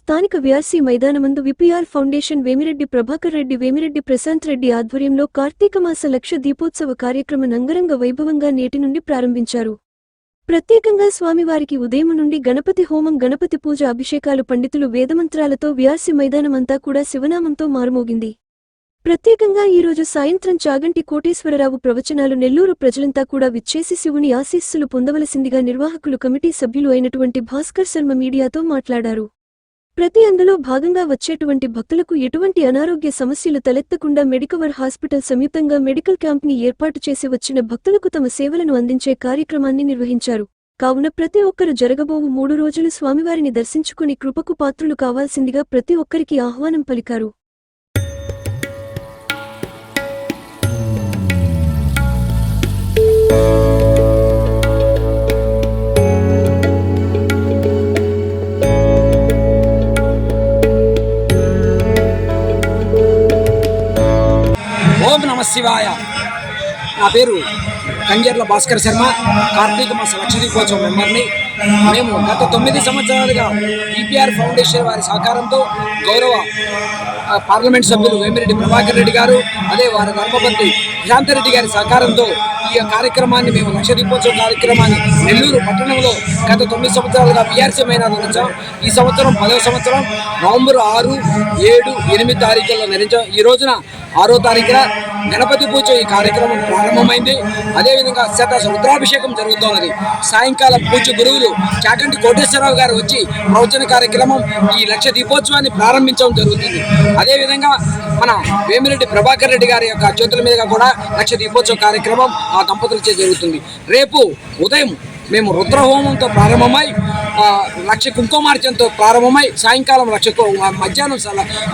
స్థానిక వ్యాసి మైదానమందు విపిఆర్ ఫౌండేషన్ వేమిరెడ్డి ప్రభాకర్ రెడ్డి వేమిరెడ్డి ప్రశాంత్ రెడ్డి ఆధ్వర్యంలో కార్తీకమాస లక్ష దీపోత్సవ కార్యక్రమం అంగరంగ వైభవంగా నేటి నుండి ప్రారంభించారు. ప్రత్యేకంగా స్వామివారికి ఉదయం నుండి గణపతి హోమం గణపతి పూజ అభిషేకాలు పండితులు వేదమంత్రాలతో వ్యాసి మైదానమంతా కూడా శివనామంతో మారుమోగింది. ప్రత్యేకంగా ఈరోజు సాయంత్రం చాగంటి కోటేశ్వరరావు ప్రవచనాలు నెల్లూరు ప్రజలంతా కూడా విచ్చేసి శివుని ఆశీస్సులు పొందవలసిందిగా నిర్వాహకులు కమిటీ సభ్యులు అయినటువంటి భాస్కర్ శర్మ మీడియాతో మాట్లాడారు. ప్రతి అందులో భాగంగా వచ్చేటువంటి భక్తులకు ఎటువంటి అనారోగ్య సమస్యలు తలెత్తకుండా మెడికవర్ హాస్పిటల్ సంయుక్తంగా మెడికల్ క్యాంప్ని ఏర్పాటు చేసి వచ్చిన భక్తులకు తమ సేవలను అందించే కార్యక్రమాన్ని నిర్వహించారు. కావున ప్రతి ఒక్కరు జరగబోవు మూడు రోజులు స్వామివారిని దర్శించుకుని కృపకు పాత్రులు కావాల్సిందిగా ప్రతి ఒక్కరికి ఆహ్వానం పలికారు. నమశివాయ. శివాయ నా పేరు కంజర్ల భాస్కర్ శర్మ. కార్తీక మాస లక్షదీపోత్సవం మెంబర్ని మేము గత తొమ్మిది సంవత్సరాలుగా ఈపీఆర్ ఫౌండేషన్ వారి సహకారంతో గౌరవ పార్లమెంట్ సభ్యులు వేమిరెడ్డి ప్రభాకర్ రెడ్డి గారు అదే వారి ధర్మపతి శాంతిరెడ్డి గారి సహకారంతో ఈ కార్యక్రమాన్ని మేము లక్ష దీపోత్సవ కార్యక్రమాన్ని నెల్లూరు పట్టణంలో గత తొమ్మిది సంవత్సరాలుగా పిఆర్సీ మైనాలు నిర్మించాం ఈ సంవత్సరం పదవ సంవత్సరం నవంబర్ ఆరు ఏడు ఎనిమిది తారీఖుల్లో నిర్మించాం ఈ రోజున ఆరో తారీఖున గణపతి పూజ ఈ కార్యక్రమం ప్రారంభమైంది. అదేవిధంగా శత రుద్రాభిషేకం జరుగుతున్నది సాయంకాలం పూజ గురువులు చాకంటి కోటేశ్వరరావు గారు వచ్చి ప్రవచన కార్యక్రమం ఈ లక్ష దీపోత్సవాన్ని ప్రారంభించడం జరుగుతుంది. అదేవిధంగా మన వేమిరెడ్డి ప్రభాకర్ రెడ్డి గారి యొక్క చేతుల మీదుగా కూడా లక్ష దీపోత్సవ కార్యక్రమం ఆ దంపతులచే జరుగుతుంది. రేపు ఉదయం మేము రుద్రహోమంతో ప్రారంభమై లక్ష కుంకుమార్చనతో ప్రారంభమై సాయంకాలం లక్ష మధ్యాహ్నం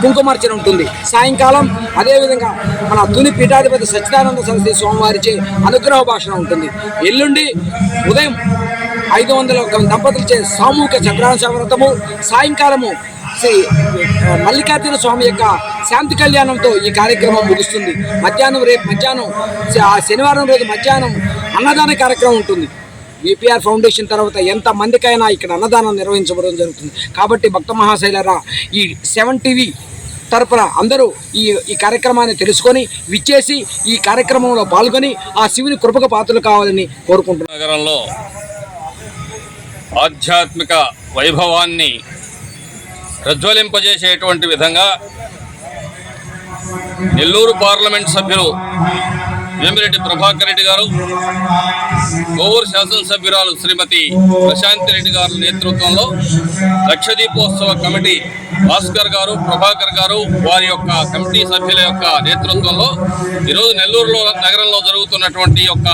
కుంకుమార్చన ఉంటుంది. సాయంకాలం అదేవిధంగా మన తుని పీఠాధిపతి సచ్చిదానంద సరస్వతి స్వామివారిచే అనుగ్రహ భాషణ ఉంటుంది. ఎల్లుండి ఉదయం ఐదు వందల దంపతులచే సామూహిక చంద్రాంశ వ్రతము సాయంకాలము శ్రీ మల్లికార్జున స్వామి యొక్క శాంతి కళ్యాణంతో ఈ కార్యక్రమం ముగుస్తుంది. మధ్యాహ్నం రేపు మధ్యాహ్నం ఆ శనివారం రోజు మధ్యాహ్నం అన్నదాన కార్యక్రమం ఉంటుంది. ఏపీఆర్ ఫౌండేషన్ తర్వాత ఎంత మందికైనా ఇక్కడ అన్నదానం నిర్వహించబడడం జరుగుతుంది. కాబట్టి భక్త మహాశైలరా ఈ సెవెన్ టీవీ తరపున అందరూ ఈ ఈ కార్యక్రమాన్ని తెలుసుకొని విచ్చేసి ఈ కార్యక్రమంలో పాల్గొని ఆ శివుని కృపక పాత్రలు కావాలని కోరుకుంటున్నాను నగరంలో ఆధ్యాత్మిక వైభవాన్ని ప్రజ్వలింపజేసేటువంటి విధంగా నెల్లూరు పార్లమెంట్ సభ్యులు వేమిరెడ్డి ప్రభాకర్ రెడ్డి గారు కోవూరు శాసనసభ్యురాలు శ్రీమతి ప్రశాంతి రెడ్డి గారి నేతృత్వంలో లక్షదీపోత్సవ కమిటీ భాస్కర్ గారు ప్రభాకర్ గారు వారి యొక్క కమిటీ సభ్యుల యొక్క నేతృత్వంలో ఈరోజు నెల్లూరులో నగరంలో జరుగుతున్నటువంటి యొక్క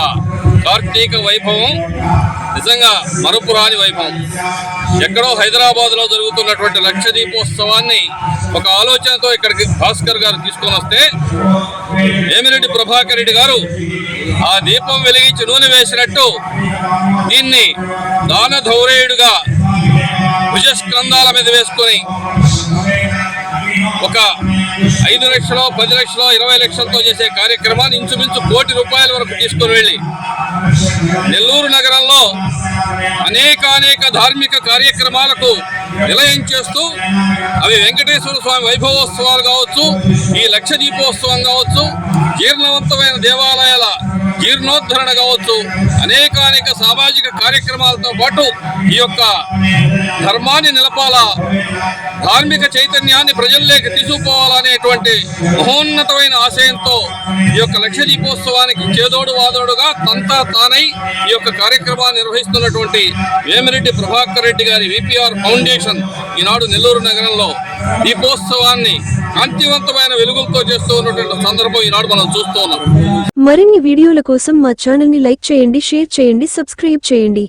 కార్తీక వైభవం నిజంగా మరుపురాని వైభవం. ఎక్కడో హైదరాబాద్లో జరుగుతున్నటువంటి లక్ష దీపోత్సవాన్ని ఒక ఆలోచనతో ఇక్కడికి భాస్కర్ గారు తీసుకొని వస్తే వేమిరెడ్డి ప్రభాకర్ రెడ్డి గారు ఆ దీపం వెలిగించి నూనె వేసినట్టు దీన్ని దాన ధౌరేయుడుగా భుజస్కంధాల మీద వేసుకొని ఒక ఐదు లక్షలు పది లక్షలు ఇరవై లక్షలతో చేసే కార్యక్రమాన్ని ఇంచుమించు కోటి రూపాయల వరకు తీసుకుని వెళ్ళి నెల్లూరు నగరంలో అనేక అనేక ధార్మిక కార్యక్రమాలకు నిలయం చేస్తూ అవి వెంకటేశ్వర స్వామి వైభవోత్సవాలు కావచ్చు ఈ లక్ష దీపోత్సవం కావచ్చు జీర్ణవంతమైన దేవాలయాల జీర్ణోద్ధరణ కావచ్చు అనేక అనేక సామాజిక కార్యక్రమాలతో పాటు ఈ యొక్క ధర్మాన్ని నిలపాలా ధార్మిక చైతన్యాన్ని ప్రజల్లోకి తీసుకుపోవాలనేటువంటి మహోన్నతమైన ఆశయంతో ఈ యొక్క లక్ష దీపోత్సవానికి చేదోడు వాదోడుగా తంతా తానై ఈ యొక్క కార్యక్రమాన్ని నిర్వహిస్తున్నటువంటి వేమిరెడ్డి ప్రభాకర్ రెడ్డి గారి విపిఆర్ ఫౌండేషన్ ఈనాడు నెల్లూరు నగరంలో దీపోత్సవాన్ని కాంతివంతమైన వెలుగులతో చేస్తూ ఉన్నటువంటి సందర్భం ఈనాడు మనం చూస్తూ ఉన్నాం. మరిన్ని వీడియోల కోసం మా ఛానల్ని లైక్ చేయండి షేర్ చేయండి సబ్స్క్రైబ్ చేయండి.